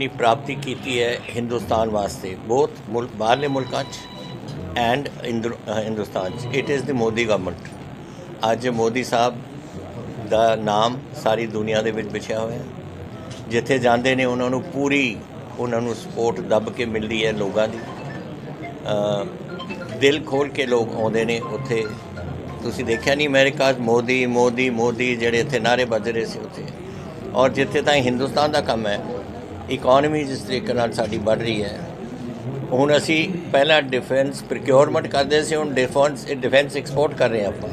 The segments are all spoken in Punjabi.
ਆਪਣੀ ਪ੍ਰਾਪਤੀ ਕੀਤੀ ਹੈ ਹਿੰਦੁਸਤਾਨ ਵਾਸਤੇ ਬਹੁਤ ਮੁਲਕ, ਬਾਹਰਲੇ ਮੁਲਕਾਂ 'ਚ ਐਂਡ ਹਿੰਦੁਸਤਾਨ 'ਚ। It is the Modi government ਅੱਜ ਮੋਦੀ ਸਾਹਿਬ ਦਾ ਨਾਮ ਸਾਰੀ ਦੁਨੀਆ ਦੇ ਵਿੱਚ ਵਿਛਿਆ ਹੋਇਆ ਜਿੱਥੇ ਜਾਂਦੇ ਨੇ, ਉਹਨਾਂ ਨੂੰ ਪੂਰੀ, ਉਹਨਾਂ ਨੂੰ ਸਪੋਰਟ ਦੱਬ ਕੇ ਮਿਲਦੀ ਹੈ ਲੋਕਾਂ ਦੀ। ਦਿਲ ਖੋਲ ਕੇ ਲੋਕ ਆਉਂਦੇ ਨੇ ਉੱਥੇ। ਤੁਸੀਂ ਦੇਖਿਆ ਨਹੀਂ, ਅਮਰੀਕਾ 'ਚ ਮੋਦੀ ਮੋਦੀ ਮੋਦੀ ਜਿਹੜੇ ਇੱਥੇ ਨਾਰੇ ਵੱਜ ਰਹੇ ਸੀ ਉੱਥੇ। ਔਰ ਜਿੱਥੇ ਤਾਂ ਹਿੰਦੁਸਤਾਨ ਦਾ ਕੰਮ ਹੈ ਇਕਨੋਮੀ ਜਿਸ ਤਰੀਕੇ ਨਾਲ ਸਾਡੀ ਵੱਧ ਰਹੀ ਹੈ, ਹੁਣ ਅਸੀਂ ਪਹਿਲਾਂ ਡਿਫੈਂਸ ਪ੍ਰੋਕਿਉਰਮੈਂਟ ਕਰਦੇ ਸੀ, ਹੁਣ ਡਿਫੈਂਸ ਡਿਫੈਂਸ ਐਕਸਪੋਰਟ ਕਰ ਰਹੇ ਹਾਂ ਆਪਾਂ।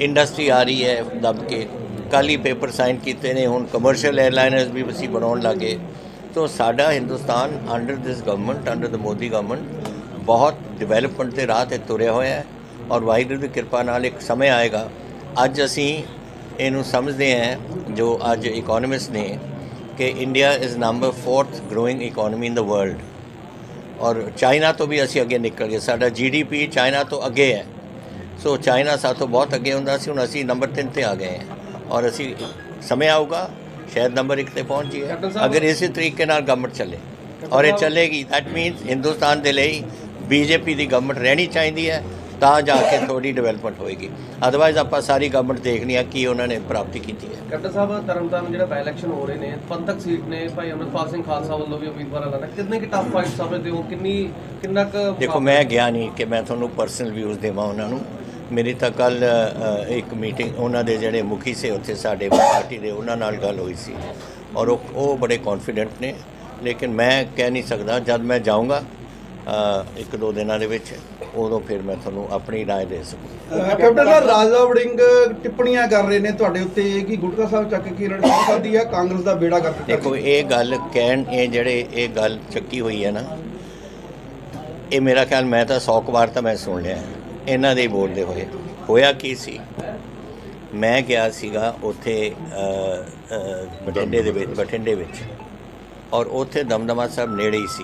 ਇੰਡਸਟਰੀ ਆ ਰਹੀ ਹੈ ਦੱਬ ਕੇ। ਕੱਲ੍ਹ ਹੀ ਪੇਪਰ ਸਾਈਨ ਕੀਤੇ ਨੇ, ਹੁਣ ਕਮਰਸ਼ੀਅਲ 에ਅਰਲਾਈਨਰਸ ਵੀ ਅਸੀਂ ਬਣਾਉਣ ਲੱਗੇ। ਤੋਂ ਸਾਡਾ Hindustan under this government under the Modi government ਬਹੁਤ ਡਿਵੈਲਪਮੈਂਟ ਦੇ ਰਾਹ ਤੇ ਤੁਰਿਆ ਹੋਇਆ ਹੈ ਔਰ ਵਾਹਿਗੁਰੂ ਦੀ ਕਿਰਪਾ ਨਾਲ ਇੱਕ ਸਮੇਂ ਆਏਗਾ। ਅੱਜ ਅਸੀਂ ਇਹਨੂੰ ਸਮਝਦੇ ਹਾਂ ਜੋ ਅੱਜ ਇਕਨੋਮਿਸਟ ਨੇ ਕਿ India is number 4th growing economy in the world ਔਰ ਚਾਈਨਾ ਤੋਂ ਵੀ ਅਸੀਂ ਅੱਗੇ ਨਿਕਲ ਗਏ ਸਾਡਾ ਜੀਡੀਪੀ ਚਾਈਨਾ ਤੋਂ ਅੱਗੇ ਹੈ ਸੋ ਚਾਈਨਾ ਸਾਥੋਂ ਬਹੁਤ ਅੱਗੇ ਹੁੰਦਾ ਸੀ ਹੁਣ ਅਸੀਂ ਨੰਬਰ 3 ਤੇ ਆ ਗਏ ਹਾਂ ਔਰ ਅਸੀਂ ਸਮੇਂ ਆਊਗਾ ਸ਼ਾਇਦ ਨੰਬਰ 1 ਤੇ ਪਹੁੰਚ ਜਾਈਏ ਅਗਰ ਇਸੇ ਤਰੀਕੇ ਨਾਲ ਗਵਰਨਮੈਂਟ ਚੱਲੇ ਔਰ ਇਹ ਚੱਲੇਗੀ ਦੈਟ ਮੀਨਸ ਹਿੰਦੁਸਤਾਨ ਦੇ ਲਈ ਬੀਜੇਪੀ ਦੀ ਗਵਰਨਮੈਂਟ ਰਹਿਣੀ ਚਾਹੀਦੀ ਹੈ ਤਾਂ ਜਾ ਕੇ ਥੋੜੀ ਡਿਵੈਲਪਮੈਂਟ ਹੋਏਗੀ। ਅਦਰਵਾਈਜ਼ ਆਪਾਂ ਸਾਰੀ ਗਵਰਨਮੈਂਟ ਦੇਖਣੀ ਆ ਕੀ ਉਹਨਾਂ ਨੇ ਪ੍ਰਾਪਤੀ ਕੀਤੀ ਹੈ। ਕੈਪਟਨ ਸਾਹਿਬ ਤਰਨਤਾਰਨ ਜਿਹੜਾ ਬਾਈ ਇਲੈਕਸ਼ਨ ਹੋ ਰਹੇ ਨੇ ਪੰਥਕ ਸੀਟ ਨੇ ਭਾਈ ਅਮਰਪਾਲ ਸਿੰਘ ਖਾਲਸਾ ਵੱਲੋਂ ਵੀ ਉਮੀਦਵਾਰ ਐਲਾਨਾ ਕਿੰਨੇ ਕਿ ਟਫ ਫਾਈਟ ਸਮਝਦੇ ਹੋ ਕਿੰਨੀ ਕਿੰਨਾ ਕੁ ਦੇਖੋ ਮੈਂ ਗਿਆ ਨਹੀਂ ਕਿ ਮੈਂ ਤੁਹਾਨੂੰ ਪਰਸਨਲ ਵਿਊਜ਼ ਦੇਵਾਂ ਉਹਨਾਂ ਨੂੰ। ਮੇਰੀ ਤਾਂ ਕੱਲ ਇੱਕ ਮੀਟਿੰਗ ਉਹਨਾਂ ਦੇ ਜਿਹੜੇ ਮੁਖੀ ਸੇ ਉੱਥੇ ਸਾਡੇ ਪਾਰਟੀ ਦੇ ਉਹਨਾਂ ਨਾਲ ਗੱਲ ਹੋਈ ਸੀ। ਔਰ ਉਹ ਉਹ ਬੜੇ ਕੌਨਫੀਡੈਂਟ ਨੇ। ਲੇਕਿਨ ਮੈਂ ਕਹਿ ਨਹੀਂ ਸਕਦਾ ਜਦ ਮੈਂ ਜਾਊਂਗਾ ਇੱਕ ਦੋ ਦਿਨਾਂ ਦੇ ਵਿੱਚ ਉਦੋਂ ਫਿਰ ਮੈਂ ਤੁਹਾਨੂੰ ਆਪਣੀ رائے ਦੇ ਸਕੂੰ ਕੈਪਟਨ ਸਾਹਿਬ ਰਾਜਾ ਵੜਿੰਗ ਟਿੱਪਣੀਆਂ ਕਰ ਰਹੇ ਨੇ ਤੁਹਾਡੇ ਉੱਤੇ ਕਿ ਗੁਟਕਾ ਸਾਹਿਬ ਚੱਕ ਕੇ ਰਣ ਸਕਦੀ ਆ ਕਾਂਗਰਸ ਦਾ ਬੇੜਾ ਕਰ ਦਿੱਤਾ ਦੇਖੋ ਇਹ ਗੱਲ ਕਹਿਣ ਇਹ ਜਿਹੜੇ ਇਹ ਗੱਲ ਚੱਕੀ ਹੋਈ ਹੈ ਨਾ ਇਹ ਮੇਰਾ ਖਿਆਲ ਮੈਂ ਤਾਂ 100 ਕੁ ਵਾਰ ਤਾਂ ਮੈਂ ਸੁਣ ਲਿਆ ਹੈ, ਇਹਨਾਂ ਦੇ ਹੀ ਬੋਲਦੇ ਹੋਏ ਹੋਇਆ ਕੀ ਸੀ ਮੈਂ ਗਿਆ ਸੀਗਾ ਉੱਥੇ ਅ, ਅ, ਬਠਿੰਡੇ ਦੇ ਵਿੱਚ ਬਠਿੰਡੇ ਵਿੱਚ ਔਰ ਉੱਥੇ ਦਮਦਮਾ ਸਾਹਿਬ ਨੇੜੇ ਹੀ ਸੀ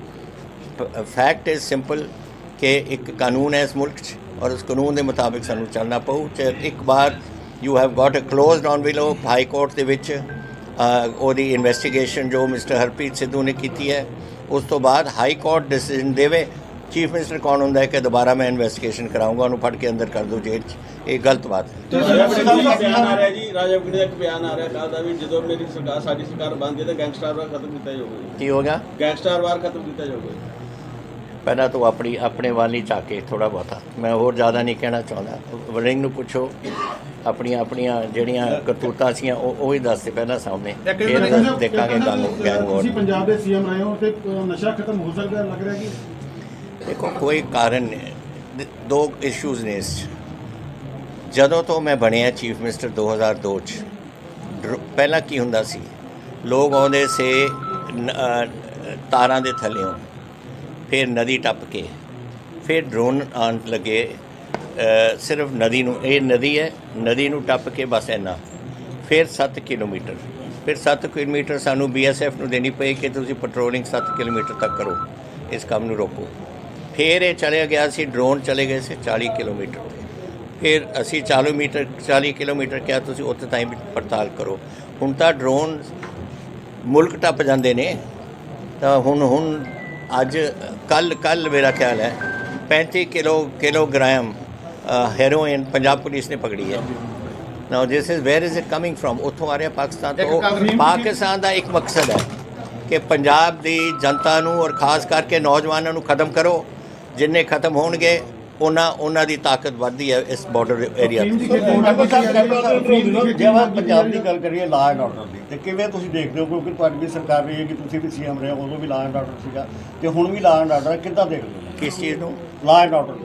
ਫੈਕਟ ਇਜ਼ ਸਿੰਪਲ ਕਿ ਇੱਕ ਕਾਨੂੰਨ ਹੈ ਇਸ ਮੁਲਕ 'ਚ ਔਰ ਉਸ ਕਾਨੂੰਨ ਦੇ ਮੁਤਾਬਿਕ ਸਾਨੂੰ ਚੱਲਣਾ ਪਊ। ਚਾਹੇ ਇੱਕ ਵਾਰ you have got a closed on willow high court ਦੇ ਵਿੱਚ ਉਹਦੀ ਇਨਵੈਸਟੀਗੇਸ਼ਨ ਜੋ ਮਿਸਟਰ ਹਰਪ੍ਰੀਤ ਸਿੱਧੂ ਨੇ ਕੀਤੀ ਹੈ ਉਸ ਤੋਂ ਬਾਅਦ ਹਾਈ ਕੋਰਟ ਡਿਸੀਜਨ ਦੇਵੇ। ਚੀਫ ਮਿਨਿਸਟਰ ਕੌਣ ਹੁੰਦਾ ਹੈ ਕਿ ਦੁਬਾਰਾ ਮੈਂ ਇਨਵੈਸਟੀਗੇਸ਼ਨ ਕਰਾਉਂਗਾ ਉਹਨੂੰ ਫੜ ਕੇ ਅੰਦਰ ਕਰ ਦੋ ਜੇਲ੍ਹ 'ਚ। ਇਹ ਗਲਤ ਬਾਤ ਹੈ। ਬਿਆਨ ਆ ਰਿਹਾ ਜੀ ਰਾਜਾ ਵੜਿੰਗ ਦਾ ਇੱਕ ਬਿਆਨ ਆ ਰਿਹਾ ਕੱਲ੍ਹ ਦਾ ਵੀ ਜਦੋਂ ਮੇਰੀ ਸਰਕਾਰ ਸਾਡੀ ਸਰਕਾਰ ਬਣਦੀ ਹੈ ਤਾਂ ਗੈਂਗਸਟਰ ਵਾਰ ਖਤਮ ਕੀਤਾ ਜਾਊਗਾ ਕੀ ਹੋ ਗਿਆ? ਗੈਂਗਸਟਰ ਵਾਰ ਖਤਮ ਕੀਤਾ ਜਾਊਗਾ ਪਹਿਲਾਂ ਤਾਂ ਆਪਣੀ ਆਪਣੇ ਵੱਲ ਹੀ ਝਾਕੇ ਥੋੜਾ ਬਹੁਤਾ। ਮੈਂ ਹੋਰ ਜ਼ਿਆਦਾ ਨਹੀਂ ਕਹਿਣਾ ਚਾਹੁੰਦਾ। ਵਰਿੰਗ ਨੂੰ ਪੁੱਛੋ ਆਪਣੀਆਂ ਆਪਣੀਆਂ ਜਿਹੜੀਆਂ ਕਰਤੂਤਾਂ ਸੀਆਂ ਉਹ ਉਹ ਹੀ ਦੱਸਦੇ ਪਹਿਲਾਂ ਸਾਹਮਣੇ। ਫਿਰ ਦੇਖਾਂਗੇ ਗੈਂਗ ਗੈਂਗ ਵਾਰ ਤੁਸੀਂ ਪੰਜਾਬ ਦੇ ਸੀਐਮ ਰਹੇ ਹੋ ਤੇ ਨਸ਼ਾ ਖਤਮ ਹੋ ਸਕਦਾ ਲੱਗ ਰਿਹਾ ਕਿ? ਦੇਖੋ ਕੋਈ ਕਾਰਨ ਦ- ਦੋ ਇਸ਼ੂਜ਼ ਨੇ ਇਸ ਜਦੋਂ ਤੋਂ ਮੈਂ ਬਣਿਆ ਚੀਫ ਮਿਨਿਸਟਰ 2002 ਚ ਪਹਿਲਾਂ ਕੀ ਹੁੰਦਾ ਸੀ? ਲੋਕ ਆਉਂਦੇ ਸੇ ਤਾਰਾਂ ਦੇ ਥੱਲੇੋਂ ਫਿਰ ਨਦੀ ਟੱਪ ਕੇ, ਫਿਰ ਡਰੋਨ ਆਉਣ ਲੱਗੇ ਸਿਰਫ ਨਦੀ ਨੂੰ, ਇਹ ਨਦੀ ਹੈ, ਨਦੀ ਨੂੰ ਟੱਪ ਕੇ ਬਸ ਇੰਨਾ। ਫਿਰ 7 ਕਿਲੋਮੀਟਰ, ਫਿਰ 7 ਕਿਲੋਮੀਟਰ ਸਾਨੂੰ ਬੀਐਸਐਫ ਨੂੰ ਦੇਣੀ ਪਈ ਕਿ ਤੁਸੀਂ ਪੈਟਰੋਲਿੰਗ 7 ਕਿਲੋਮੀਟਰ ਤੱਕ ਕਰੋ, ਇਸ ਕੰਮ ਨੂੰ ਰੋਕੋ। ਫਿਰ ਇਹ ਚਲੇ ਗਿਆ ਸੀ ਡਰੋਨ ਚਲੇ ਗਏ ਸੀ 40 ਕਿਲੋਮੀਟਰ ਤੇ। ਫਿਰ ਅਸੀਂ 40 ਮੀਟਰ 40 ਕਿਲੋਮੀਟਰ ਕਿਹਾ, ਤੁਸੀਂ ਉੱਥੇ ਤਾਈਂ ਵੀ ਪੜਤਾਲ ਕਰੋ। ਹੁਣ ਤਾਂ ਡਰੋਨ ਮੁਲਕ ਟੱਪ ਜਾਂਦੇ ਨੇ, ਤਾਂ ਹੁਣ ਹੁਣ ਅੱਜ ਕੱਲ ਕੱਲ ਮੇਰਾ ਖਿਆਲ ਹੈ 35 kilo kilogram heroin Punjab police ਨੇ ਪਕੜੀ ਹੈ। Now this is where is it coming from ਉੱਥੋਂ ਆ ਰਿਹਾ ਪਾਕਿਸਤਾਨ ਤੋਂ। ਪਾਕਿਸਤਾਨ ਦਾ ਇੱਕ ਮਕਸਦ ਹੈ ਕਿ ਪੰਜਾਬ ਦੀ ਜਨਤਾ ਨੂੰ ਔਰ ਖਾਸ ਕਰਕੇ ਨੌਜਵਾਨਾਂ ਨੂੰ ਖਤਮ ਕਰੋ। ਜਿੰਨੇ ਖਤਮ ਹੋਣਗੇ ਉਹਨਾਂ ਉਹਨਾਂ ਦੀ ਤਾਕਤ ਵੱਧਦੀ ਹੈ ਇਸ ਬਾਰਡਰ ਏਰੀਆ ਤੇ। ਜੇ ਆਪਾਂ ਪੰਜਾਬ ਦੀ ਗੱਲ ਕਰੀਏ ਲਾਅ ਐਂਡ ਆਰਡਰ ਦੀ ਤੇ ਕਿਵੇਂ ਤੁਸੀਂ ਦੇਖਦੇ ਹੋ? ਕਿਉਂਕਿ ਤੁਹਾਡੀ ਵੀ ਸਰਕਾਰ ਰਹੀ ਹੈ ਕਿ ਤੁਸੀਂ ਵੀ ਸੀਐਮ ਰਹੇ ਹੋ ਉਦੋਂ ਵੀ ਲਾਅ ਐਂਡ ਆਰਡਰ ਸੀਗਾ ਤੇ ਹੁਣ ਵੀ ਲਾਅ ਐਂਡ ਆਰਡਰ ਕਿੱਦਾਂ ਦੇਖਦੇ ਹੋ? ਕਿਸ ਚੀਜ਼ ਨੂੰ? Law and order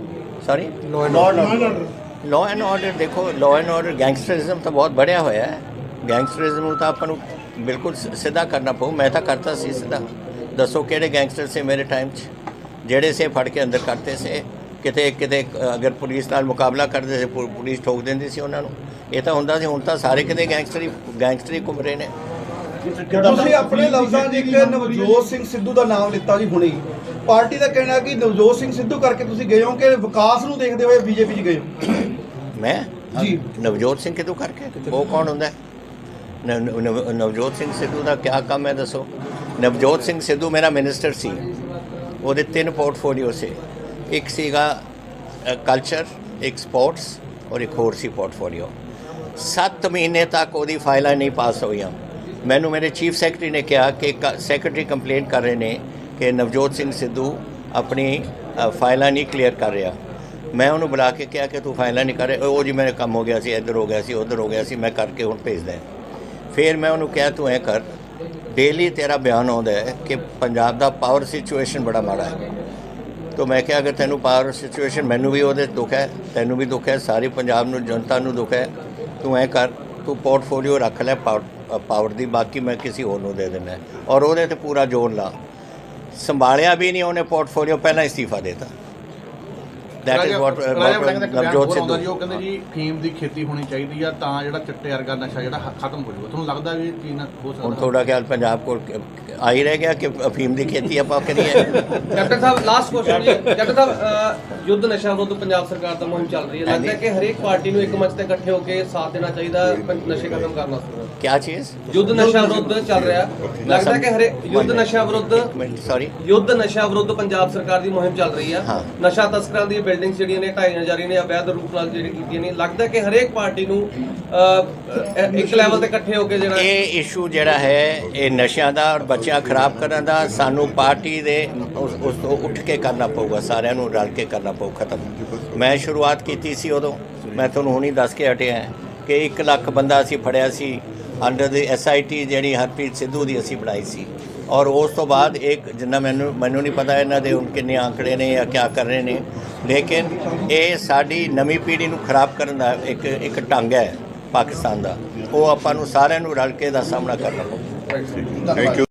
sorry law and order law and order ਦੇਖੋ ਲਾਅ ਐਂਡ ਆਰਡਰ ਗੈਂਗਸਟਰਿਜ਼ਮ ਤਾਂ ਬਹੁਤ ਬੜਿਆ ਹੋਇਆ ਹੈ। ਗੈਂਗਸਟਰਿਜ਼ਮ ਨੂੰ ਤਾਂ ਆਪਾਂ ਨੂੰ ਬਿਲਕੁਲ ਸਿੱਧਾ ਕਰਨਾ ਪਊ। ਮੈਂ ਤਾਂ ਕਰਤਾ ਸੀ ਸਿੱਧਾ। ਦੱਸੋ ਕਿਹੜੇ ਗੈਂਗਸਟਰ ਸੇ ਮੇਰੇ ਟਾਈਮ 'ਚ? ਜਿਹੜੇ ਸੇ ਫੜ ਕੇ ਅੰਦਰ ਕਰਤੇ ਸੇ। ਕਿਤੇ ਕਿਤੇ ਅਗਰ ਪੁਲਿਸ ਨਾਲ ਮੁਕਾਬਲਾ ਕਰਦੇ ਸੀ ਪੁਲਿਸ ਠੋਕ ਦਿੰਦੀ ਸੀ ਉਹਨਾਂ ਨੂੰ। ਇਹ ਤਾਂ ਹੁੰਦਾ ਸੀ ਹੁਣ ਤਾਂ ਸਾਰੇ ਕਿਤੇ ਗੈਂਗਸਟਰ ਗੈਂਗਸਟਰ ਹੀ ਘੁੰਮ ਰਹੇ ਨੇ। ਤੁਸੀਂ ਆਪਣੇ ਲਫ਼ਜ਼ਾਂ 'ਚ ਇੱਕ ਨਵਜੋਤ ਸਿੰਘ ਸਿੱਧੂ ਦਾ ਨਾਮ ਲਿੱਤਾ ਜੀ ਹੁਣੇ। ਪਾਰਟੀ ਦਾ ਕਹਿਣਾ ਕਿ ਨਵਜੋਤ ਸਿੰਘ ਸਿੱਧੂ ਕਰਕੇ ਤੁਸੀਂ ਗਏ ਹੋ ਕਿ ਵਿਕਾਸ ਨੂੰ ਦੇਖਦੇ ਹੋਏ ਬੀਜੇਪੀ 'ਚ ਗਏ ਹੋ? ਮੈਂ? ਜੀ। ਨਵਜੋਤ ਸਿੰਘ ਕਿਦੋਂ ਕਰਕੇ? ਉਹ ਕੌਣ ਹੁੰਦਾ? ਨਵਜੋਤ ਸਿੰਘ ਸਿੱਧੂ ਦਾ ਕੀ ਕੰਮ ਹੈ ਦੱਸੋ? ਨਵਜੋਤ ਸਿੰਘ ਸਿੱਧੂ ਮੇਰਾ ਮਿਨਿਸਟਰ ਸੀ। ਉਹਦੇ ਤਿੰਨ ਪੋਰਟਫੋਲੀਓ ਸੀ। ਇੱਕ ਸੀਗਾ ਕਲਚਰ ਇੱਕ ਸਪੋਰਟਸ ਔਰ ਇੱਕ ਹੋਰ ਸੀ ਪੋਰਟਫੋਲੀਓ 7 ਮਹੀਨੇ ਤੱਕ ਉਹਦੀ ਫਾਈਲਾਂ ਨਹੀਂ ਪਾਸ ਹੋਈਆਂ। ਮੈਨੂੰ ਮੇਰੇ ਚੀਫ ਸੈਕਟਰੀ ਨੇ ਕਿਹਾ ਕਿ ਸੈਕਟਰੀ ਕੰਪਲੇਂਟ ਕਰ ਰਹੇ ਨੇ ਕਿ ਨਵਜੋਤ ਸਿੰਘ ਸਿੱਧੂ ਆਪਣੀ ਫਾਈਲਾਂ ਨਹੀਂ ਕਲੀਅਰ ਕਰ ਰਿਹਾ। ਮੈਂ ਉਹਨੂੰ ਬੁਲਾ ਕੇ ਕਿਹਾ ਕਿ ਤੂੰ ਫਾਈਲਾਂ ਨਹੀਂ ਕਰ ਰਿਹਾ। ਉਹ ਜੀ ਮੇਰੇ ਕੰਮ ਹੋ ਗਿਆ ਸੀ, ਇੱਧਰ ਹੋ ਗਿਆ ਸੀ, ਉੱਧਰ ਹੋ ਗਿਆ ਸੀ, ਮੈਂ ਕਰਕੇ ਹੁਣ ਭੇਜਦਾ ਫਿਰ ਮੈਂ ਉਹਨੂੰ ਕਿਹਾ, ਤੂੰ ਐ ਕਰ ਡੇਲੀ ਤੇਰਾ ਬਿਆਨ ਆਉਂਦਾ ਹੈ ਕਿ ਪੰਜਾਬ ਦਾ ਪਾਵਰ ਸਿਚੁਏਸ਼ਨ ਬੜਾ ਮਾੜਾ ਹੈ। ਤੋ ਮੈਂ ਕਿਹਾ, ਅਗਰ ਤੈਨੂੰ ਪਾਵਰ ਸਿਚੁਏਸ਼ਨ ਮੈਨੂੰ ਵੀ ਉਹਦੇ ਦੁੱਖ ਹੈ, ਤੈਨੂੰ ਵੀ ਦੁੱਖ ਹੈ, ਸਾਰੀ ਪੰਜਾਬ ਨੂੰ, ਜਨਤਾ ਨੂੰ ਦੁੱਖ ਹੈ, ਤੂੰ ਐ ਕਰ, ਤੂੰ ਪੋਰਟਫੋਲੀਓ ਰੱਖ ਲੈ ਪਾਵਰ ਦੀ, ਬਾਕੀ ਮੈਂ ਕਿਸੇ ਹੋਰ ਨੂੰ ਦੇ ਦੇਣਾ ਔਰ ਉਹਦੇ ਤੇ ਪੂਰਾ ਜ਼ੋਰ ਲਾ। ਸੰਭਾਲਿਆ ਵੀ ਨਹੀਂ ਉਹਨੇ ਪੋਰਟਫੋਲੀਓ ਪਹਿਲਾਂ ਇਸਤੀਫਾ ਦੇਤਾ। That is what Navjot Sidhu ji ਉਹ ਕਹਿੰਦੇ ਜੀ ਫੀਮ ਦੀ ਖੇਤੀ ਹੋਣੀ ਚਾਹੀਦੀ ਆ ਤਾਂ ਜਿਹੜਾ ਚਿੱਟੇ ਵਰਗਾ ਨਸ਼ਾ ਜਿਹੜਾ ਖਤਮ ਹੋ ਜਾਊਗਾ। ਤੁਹਾਨੂੰ ਲੱਗਦਾ ਵੀ ਇਹ ਚੀਜ਼ ਨਾਲ ਹੋ ਹੁਣ ਸਕਦਾ ਤੁਹਾਡਾ ਖਿਆਲ ਪੰਜਾਬ ਕੋਲ ਆ ਹੀ ਰਹਿ ਗਿਆ ਕਿ ਅਫੀਮ ਦੀ ਖੇਤੀ ਆਪਾਂ ਕਰੀਏ? ਕੈਪਟਨ ਸਾਹਿਬ ਲਾਸਟ ਕੁਐਸਚਨ ਜੀ। ਕੈਪਟਨ ਸਾਹਿਬ ਅਹ, ਯੁੱਧ ਨਸ਼ਾ ਵਿਰੁੱਧ ਪੰਜਾਬ ਸਰਕਾਰ ਦਾ ਮੁਹਿੰਮ ਚੱਲ ਰਹੀ ਹੈ। ਲੱਗਦਾ ਹੈ ਕਿ ਹਰੇਕ ਪਾਰਟੀ ਨੂੰ ਇੱਕ ਮੰਚ ਤੇ ਇਕੱਠੇ ਹੋ ਕੇ ਸਾਥ ਦੇਣਾ ਚਾਹੀਦਾ ਪੰ- ਨਸ਼ੇ ਖਤਮ ਕਰਨ ਵਾਸਤੇ ਕਿਆ ਚੀਜ਼? ਯੁੱਧ ਨਸ਼ਾ ਵਿਰੁੱਧ ਚੱਲ ਰਿਹਾ। ਲੱਗਦਾ ਹੈ ਕਿ ਹਰੇ ਯੁੱਧ ਨਸ਼ਾ ਵਿਰੁੱਧ ਸੌਰੀ ਯੁੱਧ ਨਸ਼ਾ ਵਿਰੁੱਧ ਪੰਜਾਬ ਸਰਕਾਰ ਦੀ ਮੁਹਿੰਮ ਚੱਲ ਰਹੀ ਆ। ਹਾਂ। ਨਸ਼ਾ ਤਸਕਰਾਂ ਦੀਆਂ ਬਿਲਡਿੰਗਸ ਜਿਹੜੀਆਂ ਨੇ ਢਾਈਆਂ ਜਾ ਰਹੀਆਂ ਨੇ ਅਵੈਧ ਰੂਪ ਨਾਲ ਜਿਹੜੀ ਕੀਤੀਆਂ ਨੇ। ਲੱਗਦਾ ਹੈ ਕਿ ਹਰੇਕ ਪਾਰਟੀ ਨੂੰ ਅਹ, ਅਹ, ਇੱਕ ਲੈਵਲ ਤੇ ਇਕੱਠੇ ਹੋ ਕੇ ਜਿਹੜਾ ਇਹ ਇਸ਼ੂ ਜਿਹੜਾ ਹੈ ਇਹ ਨਸ਼ਿਆਂ ਦਾ ਔਰ ਬੱਚਿਆਂ ਖਰਾਬ ਕਰਨ ਦਾ ਸਾਨੂੰ ਪਾਰਟੀ ਦੇ ਉਸ ਉਸ ਤੋਂ ਉੱਠ ਕੇ ਕਰਨਾ ਪਊਗਾ ਸਾਰਿਆਂ ਨੂੰ ਰਲ ਕੇ ਕਰਨਾ ਪਊ ਖਤਮ। ਮੈਂ ਸ਼ੁਰੂਆਤ ਕੀਤੀ ਸੀ ਉਦੋਂ। ਮੈਂ ਤੁਹਾਨੂੰ ਹੁਣੀ ਦੱਸ ਕੇ ਹਟਿਆ ਕਿ 1 ਲੱਖ ਬੰਦਾ ਅਸੀਂ ਫੜਿਆ ਸੀ ਅੰਡਰ ਦੀ ਐਸਆਈਟੀ ਜਿਹੜੀ ਹਰਪ੍ਰੀਤ ਸਿੱਧੂ ਦੀ ਅਸੀਂ ਬਣਾਈ ਸੀ। ਔਰ ਉਸ ਤੋਂ ਬਾਅਦ ਇੱਕ ਜਿੰਨਾ ਮੈਨੂੰ ਮੈਨੂੰ ਨਹੀਂ ਪਤਾ ਇਹਨਾਂ ਦੇ ਹੁਣ ਕਿੰਨੇ ਆંકੜੇ ਨੇ ਜਾਂ ਕਿਆ ਕਰ ਰਹੇ ਨੇ। ਲੇਕਿਨ ਇਹ ਸਾਡੀ ਨਵੀਂ ਪੀੜ੍ਹੀ ਨੂੰ ਖਰਾਬ ਕਰਨ ਦਾ ਇੱਕ ਇੱਕ ਢੰਗ ਹੈ ਪਾਕਿਸਤਾਨ ਦਾ। ਉਹ ਆਪਾਂ ਨੂੰ ਸਾਰਿਆਂ ਨੂੰ ਰਲ ਕੇ ਦਾ ਸਾਹਮਣਾ ਕਰਨਾ ਪਊ। Thank you